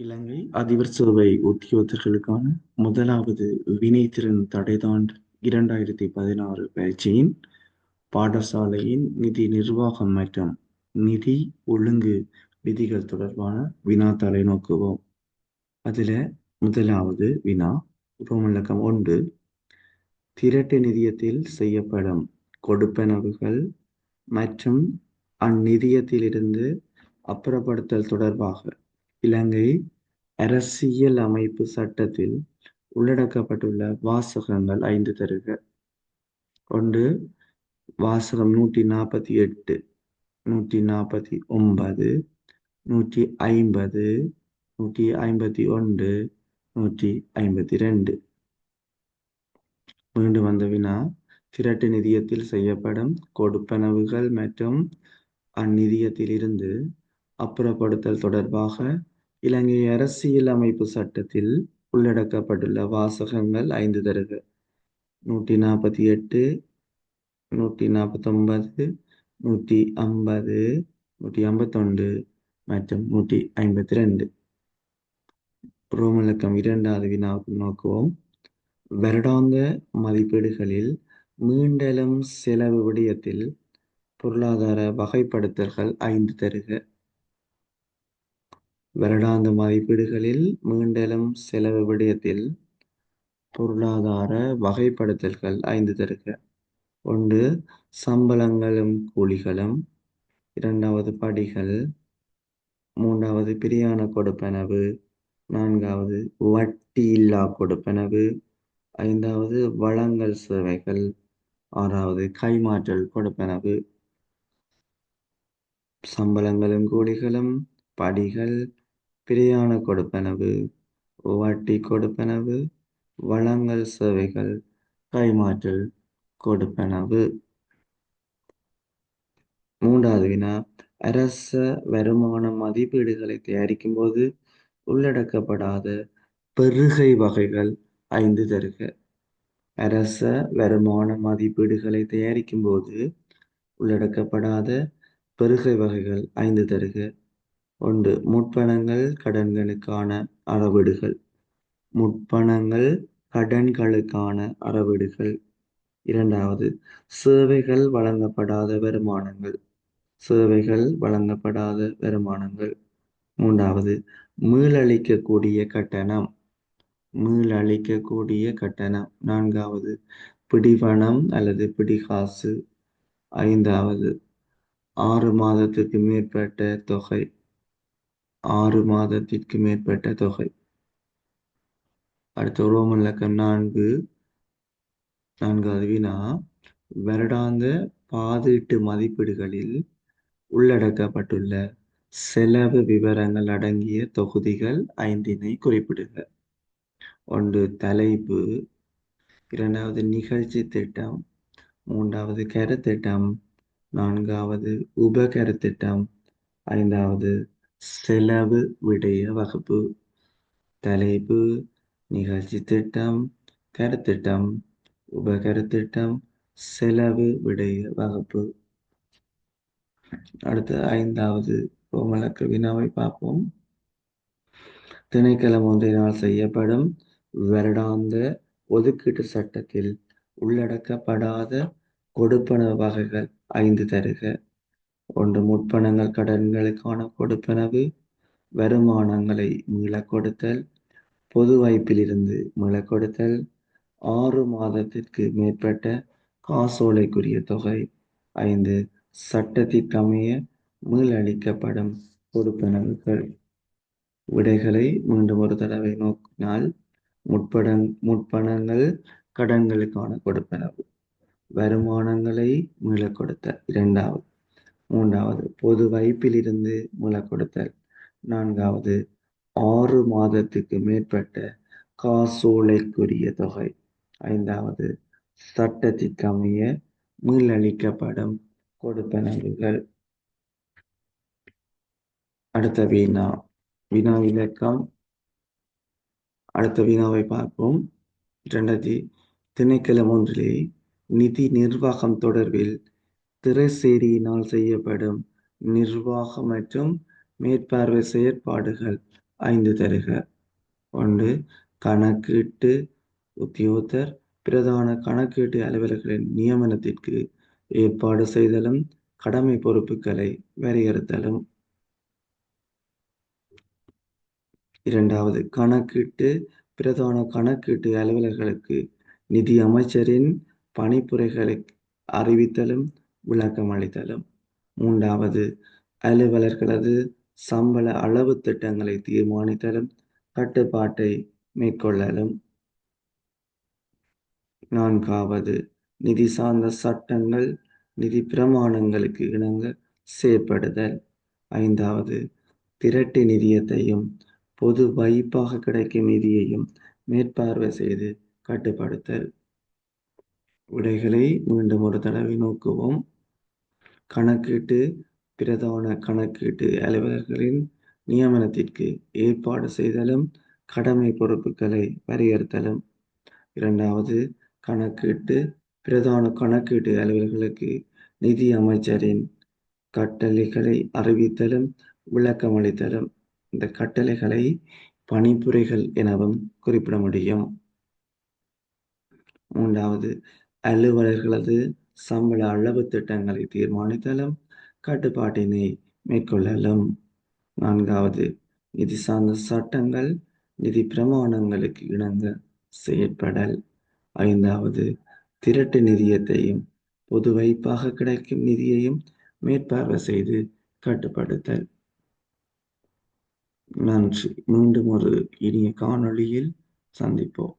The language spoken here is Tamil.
இலங்கை. அதிபர் சேவை உத்தியோகத்தர்களுக்கான முதலாவது வினைத்திறன் தடைதாண்டு இரண்டாயிரத்தி பதினாறு பயிற்சியின் பாடசாலையின் நிதி நிர்வாகம் மற்றும் நிதி ஒழுங்கு விதிகள் தொடர்பான வினா நோக்குவோம் அதில் முதலாவது வினா ரோமலக்கம் ஒன்று. திரட்டு நிதியத்தில் செய்யப்படும் கொடுப்பனவுகள் மற்றும் அந்நிதியத்திலிருந்து அப்புறப்படுத்தல் தொடர்பாக இலங்கை அரசியல் அமைப்பு சட்டத்தில் உள்ளடக்கப்பட்டுள்ள வாசகங்கள் ஐந்து தருக. ஒன்று வாசகம் நூற்றி நாற்பத்தி எட்டு நூற்றி நாற்பத்தி ஒன்பது நூற்றி ஐம்பது நூற்றி ஐம்பத்தி ஒன்று நூற்றி ஐம்பத்தி ரெண்டு. மீண்டும் வந்த வினா திரட்டு நிதியத்தில் செய்யப்படும் கொடுப்பனவுகள் மற்றும் அந்நிதியத்திலிருந்து அப்புறப்படுத்தல் தொடர்பாக இலங்கை அரசியல் அமைப்பு சட்டத்தில் உள்ளடக்கப்பட்டுள்ள வாசகங்கள் ஐந்து தருக நூற்றி நாற்பத்தி எட்டு நூற்றி நாற்பத்தொன்பது நூற்றி ஐம்பது நூற்றி ஐம்பத்தொன்று மற்றும் நூற்றி ஐம்பத்தி ரெண்டு ரோமலக்கம் இரண்டாவது வினாவுக்கு நோக்குவோம். வருடாந்த மதிப்பீடுகளில் மீண்டலும் செலவு விடயத்தில் பொருளாதார வகைப்படுத்தல்கள் ஐந்து தருக. வருடாந்த மதிப்பீடுகளில் மீண்டலும் செலவு விடயத்தில் பொருளாதார வகைப்படுத்தல்கள் ஐந்து தருக. ஒன்று சம்பளங்களும் கூலிகளும். இரண்டாவது படிகள். மூன்றாவது பிரியாண கொடுப்பனவு. நான்காவது வட்டி இல்லா கொடுப்பனவு. ஐந்தாவது வளங்கள் சேவைகள். ஆறாவது கைமாற்றல் கொடுப்பனவு. சம்பளங்களும் கூலிகளும் படிகள். பிரியாண கொடுப்பனவு வட்டி கொடுப்பனவு வளங்கள் சேவைகள் கைமாற்றல் கொடுப்பனவு. மூன்றாவது வினா அரச வருமான மதிப்பீடுகளை தயாரிக்கும் போது உள்ளடக்கப்படாத பெருகை வகைகள் ஐந்து தருக. அரச வருமான மதிப்பீடுகளை தயாரிக்கும் போது உள்ளடக்கப்படாத பெருகை வகைகள் ஐந்து தருக. ஒன்று முற்பணங்கள் கடன்களுக்கான அளவீடுகள் முற்பணங்கள் கடன்களுக்கான அளவீடுகள் இரண்டாவது சேவைகள் வழங்கப்படாத வருமானங்கள். சேவைகள் வழங்கப்படாத வருமானங்கள். மூன்றாவது மீளளிக்கக்கூடிய கட்டணம். மீளளிக்கக்கூடிய கட்டணம். நான்காவது பிடிவனம் அல்லது பிடிகாசு. ஐந்தாவது ஆறு மாதத்துக்கு மேற்பட்ட தொகை. ஆறு மாதத்திற்கு மேற்பட்ட தொகை. அடுத்த ரோமன் லக்கம் நான்கு நான்காவது வினா வருடாந்த பாதீட்டு மதிப்பீடுகளில் உள்ளடக்கப்பட்டுள்ள செலவு விவரங்கள் அடங்கிய தொகுதிகள் ஐந்தினை குறிப்பிடுக. ஒன்று தலைப்பு. இரண்டாவது நிகழ்ச்சி திட்டம். மூன்றாவது கருத்திட்டம். நான்காவது உபகருத்திட்டம். ஐந்தாவது செலவு விடய வகுப்பு. தலைப்பு நிகழ்ச்சி திட்டம் கருத்திட்டம் உபகருத்திட்டம் செலவு விடய வகுப்பு. அடுத்து ஐந்தாவது கோமலக்க வினாவை பார்ப்போம். திணைக்களம் ஒன்றினால் செய்யப்படும் வருடாந்த ஒதுக்கீட்டு சட்டத்தில் உள்ளடக்கப்படாத கொடுப்பன வகைகள் ஐந்து தருக. ஒன்று முற்பணங்கள் கடன்களுக்கான கொடுப்பனவு வருமானங்களை மீளக் கொடுத்தல் பொது வாய்ப்பிலிருந்து மீளக் கொடுத்தல் ஆறு மாதத்திற்கு மேற்பட்ட காசோலைக்குரிய தொகை ஐந்து சட்டத்திற்கமைய மீளளிக்கப்படும் கொடுப்பனவுகள். விடைகளை மீண்டும் ஒரு தடவை நோக்கினால் முற்படங் முற்பணங்கள் கடன்களுக்கான கொடுப்பனவு வருமானங்களை மீளக் கொடுத்த இரண்டாவது மூன்றாவது பொது வைப்பிலிருந்து முளை கொடுத்தல். நான்காவது ஆறு மாதத்துக்கு மேற்பட்ட காசோலைக்குரிய தொகை. ஐந்தாவது சட்டத்திற்கமைய மீளளிக்கப்படும் கொடுப்பனவுகள். அடுத்த வினா வினா இலக்கம். அடுத்த வினாவை பார்ப்போம். இரண்டாவது திணைக்களம் ஒன்றிலே நிதி நிர்வாகம் தொடர்பில் திரைசேரியினால் செய்யப்படும் நிர்வாக மற்றும் மேற்பார்வை செயற்பாடுகள். ஐந்து தருக. ஒன்று கணக்கீட்டு உத்தியோகத்தர் பிரதான கணக்கீட்டு அலுவலர்களின் நியமனத்திற்கு ஏற்பாடு செய்தலும் கடமை பொறுப்புகளை வரையறுத்தலும். இரண்டாவது கணக்கீட்டு பிரதான கணக்கீட்டு அலுவலர்களுக்கு நிதி அமைச்சரின் பணிப்புரைகளை அறிவித்தலும் விளக்கம் அளித்தலும் மூன்றாவது அலுவலர்களது சம்பள அளவு திட்டங்களை தீர்மானித்தலும் கட்டுப்பாட்டை மேற்கொள்ளலும். நான்காவது நிதி சார்ந்த சட்டங்கள் நிதி பிரமாணங்களுக்கு இணங்க செயற்படுதல். ஐந்தாவது திரட்டு நிதியத்தையும் பொது வைப்பாக கிடைக்கும் நிதியையும் மேற்பார்வை செய்து கட்டுப்படுத்தல். உடைகளை மீண்டும் ஒரு தடவை நோக்குவோம். கணக்கீட்டு பிரதான கணக்கீட்டு அலுவலர்களின் நியமனத்திற்கு ஏற்பாடு செய்தலும் கடமை பொறுப்புகளை வரையறுத்தலும். இரண்டாவது கணக்கீட்டு பிரதான கணக்கீட்டு அலுவலர்களுக்கு நிதி அமைச்சரின் கட்டளைகளை அறிவித்தலும் விளக்கமளித்தலும் இந்த கட்டளைகளை பணிப்புரைகள் எனவும் குறிப்பிட முடியும். மூன்றாவது அலுவலர்களது சம்பள அளவு திட்டங்களை தீர்மானித்தலும் கட்டுப்பாட்டினை மேற்கொள்ளலும். நான்காவது நிதி சார்ந்த சட்டங்கள் நிதி பிரமாணங்களுக்கு இணங்க செயற்படல். ஐந்தாவது திரட்டு நிதியத்தையும் பொது வைப்பாக கிடைக்கும் நிதியையும் மேற்பார்வை செய்து கட்டுப்படுத்தல். நன்றி. மீண்டும் ஒரு இனிய காணொளியில் சந்திப்போம்.